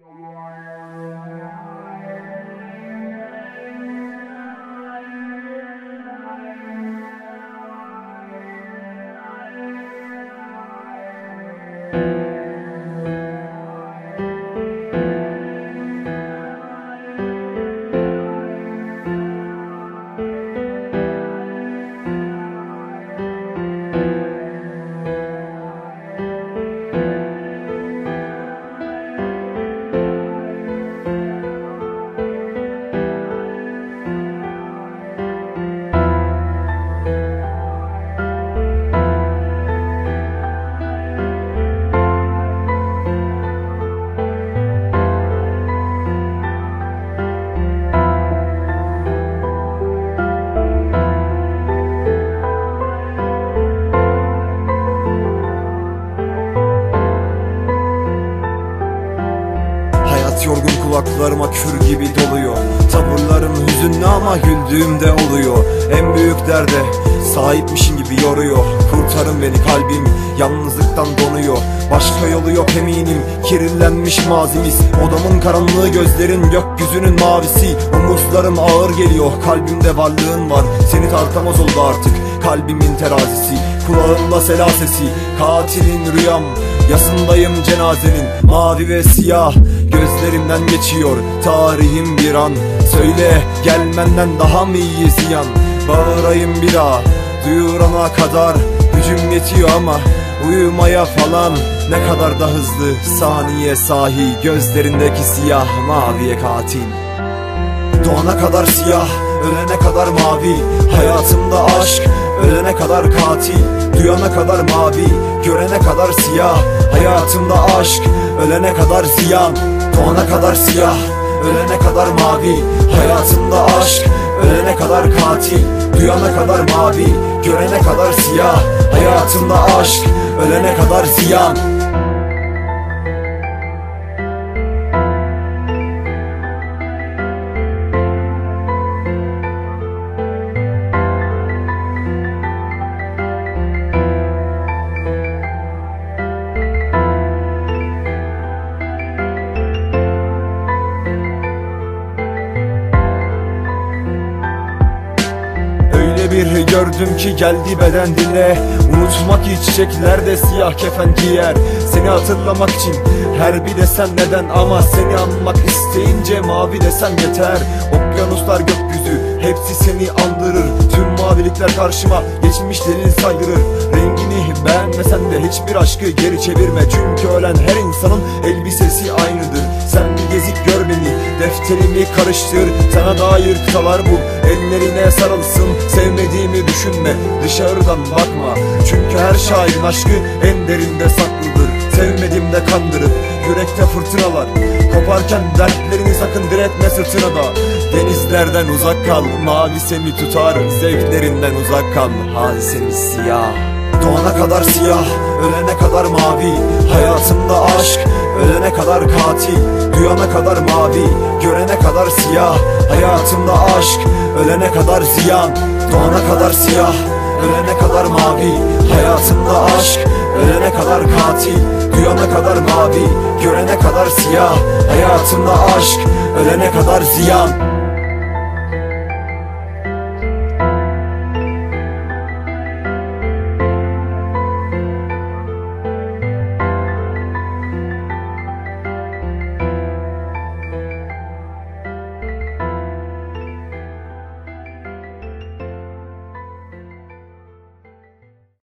you're kulaklarıma kür gibi doluyor. Tavırlarım hüzünlü ama güldüğümde oluyor. En büyük derde sahipmişim gibi yoruyor. Kurtarın beni kalbim yalnızlıktan donuyor. Başka yolu yok eminim kirlenmiş mazimiz. Odamın karanlığı gözlerin gökyüzünün mavisi. Umutlarım ağır geliyor kalbimde varlığın var. Seni tartamaz oldu artık kalbimin terazisi. Kulağımda sela sesi katilin rüyam Yasındayım cenazenin mavi ve siyah. Gözlerimden geçiyor tarihim bir an. Söyle gelmenden daha mı iyi ziyan? Bağırayım bir daha duyurana kadar Gücüm yetiyor ama uyumaya falan Ne kadar da hızlı. Saniye sahi Gözlerindeki siyah maviye katil. Doğana kadar siyah, ölene kadar mavi Hayatımda aşk, ölene kadar katil Duyana kadar mavi, görene kadar siyah Hayatımda aşk, ölene kadar ziyan Doğana kadar siyah, ölene kadar mavi Hayatımda aşk, ölene kadar katil Duyana kadar mavi, görene kadar siyah Hayatımda aşk, ölene kadar ziyan Bir gördüm ki geldi beden dile Unutmak hiç çiçeklerde siyah kefen giyer. Seni hatırlamak için her bir desen neden? Ama seni anmak isteyince mavi desem yeter. Okyanuslar gökyüzü hepsi seni andırır. Tüm mavilikler karşıma geçmişlerin saydırır. Rengini beğenmesen de hiçbir aşkı geri çevirme. Çünkü ölen her insanın elbisesi defterimi karıştır Sana dair kıtalar bul. Ellerine sarılsın Sevmediğimi düşünme. Dışarıdan bakma Çünkü her şairin aşkı en derinde saklıdır. Sevmedim de kandırıp yürekte fırtınalar. Koparken dertlerini sakın diretme sırtına da. Denizlerden uzak kal mavi seni tutar Zevklerinden uzak kal hadisemiz siyah Doğana kadar siyah, ölene kadar mavi. Hayatımda aşk, ölene kadar katil. Duyana kadar mavi, görene kadar siyah. Hayatımda aşk, ölene kadar ziyan. Doğana kadar siyah, ölene kadar mavi. Hayatımda aşk, ölene kadar katil. Duyana kadar mavi, görene kadar siyah. Hayatımda aşk, ölene kadar ziyan